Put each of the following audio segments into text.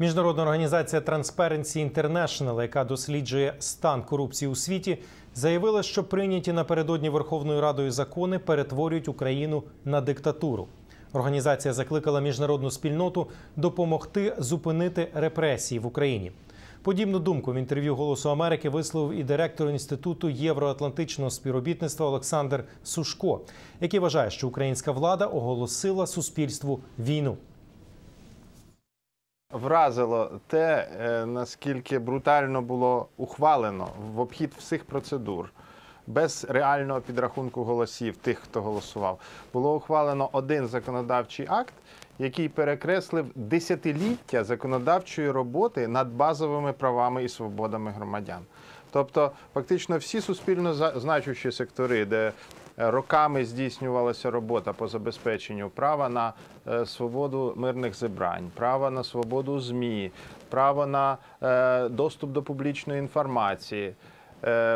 Міжнародна організація Transparency International, яка досліджує стан корупції у світі, заявила, що прийняті напередодні Верховною Радою закони перетворюють Україну на диктатуру. Організація закликала міжнародну спільноту допомогти зупинити репресії в Україні. Подібну думку в інтерв'ю Голосу Америки висловив і директор інституту євроатлантичного співробітництва Олександр Сушко, який вважає, що українська влада оголосила суспільству війну. Вразило те, е, наскільки брутально було ухвалено в обхід всіх процедур, без реального підрахунку голосів тих, хто голосував. Було ухвалено один законодавчий акт, який перекреслив десятиліття законодавчої роботи над базовими правами і свободами громадян. Тобто, фактично, всі суспільно значущі сектори, де е, роками здійснювалася робота по забезпеченню права на е, свободу мирних зібрань, права на свободу ЗМІ, право на е, доступ до публічної інформації,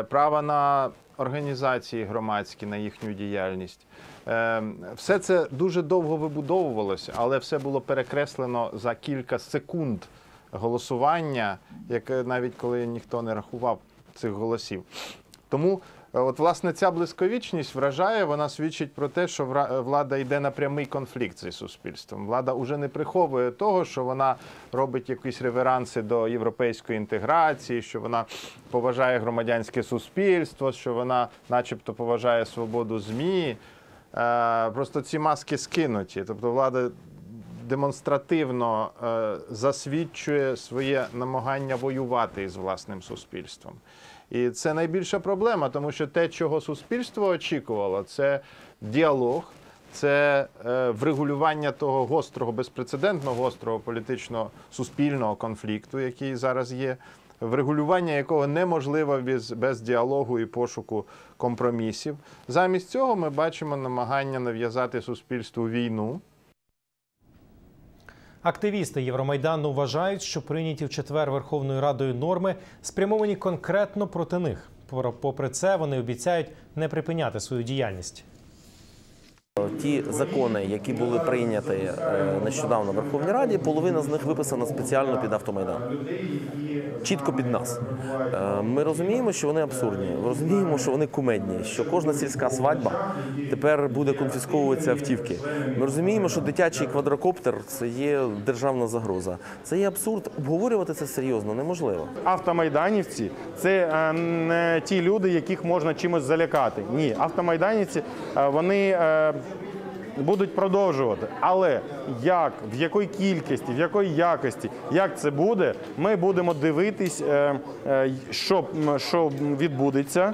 право на організації громадські, на їхню діяльність. Е, Все це дуже довго вибудовувалося, але все було перекреслено за кілька секунд голосування, яке навіть коли ніхто не рахував цих голосів. Тому е, от власне ця блисковічність вражає, вона свідчить про те, що влада йде на прямий конфлікт зі суспільством. Влада уже не приховує того, що вона робить якісь реверанси до європейської інтеграції, що вона поважає громадянське суспільство, що вона, начебто, поважає свободу ЗМІ. Е, Просто ці маски скинуті. Тобто влада демонстративно е, засвідчує своє намагання воювати із власним суспільством. І це найбільша проблема, тому що те, чого суспільство очікувало, це діалог, це е, врегулювання того гострого, безпрецедентного гострого політичного суспільного конфлікту, який зараз є. Врегулювання якого неможливо без, без діалогу і пошуку компромісів. Замість цього ми бачимо намагання нав'язати суспільству війну, Активісти Євромайдану вважають, що прийняті в четвер Верховною Радою норми спрямовані конкретно проти них. Попри це, вони обіцяють не припиняти свою діяльність. Ті закони, які були прийняті е, нещодавно в Верховній Раді, половина з них виписана спеціально під автомайдан. Чітко під нас. Е, Ми розуміємо, що вони абсурдні. Розуміємо, що вони кумедні, що кожна сільська свадьба тепер буде конфісковуватися автівки. Ми розуміємо, що дитячий квадрокоптер це є державна загроза. Це є абсурд. Обговорювати це серйозно неможливо. Автомайданівці це е, не ті люди, яких можна чимось залякати. Ні, автомайданівці е, вони будуть продовжувати. Але як, в якій кількості, в якої якості, як це буде, ми будемо дивитись, е, е, що, що відбудеться.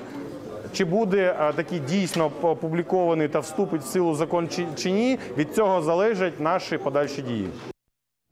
Чи буде е, такий дійсно опублікований та вступить в силу закон чи ні, від цього залежать наші подальші дії.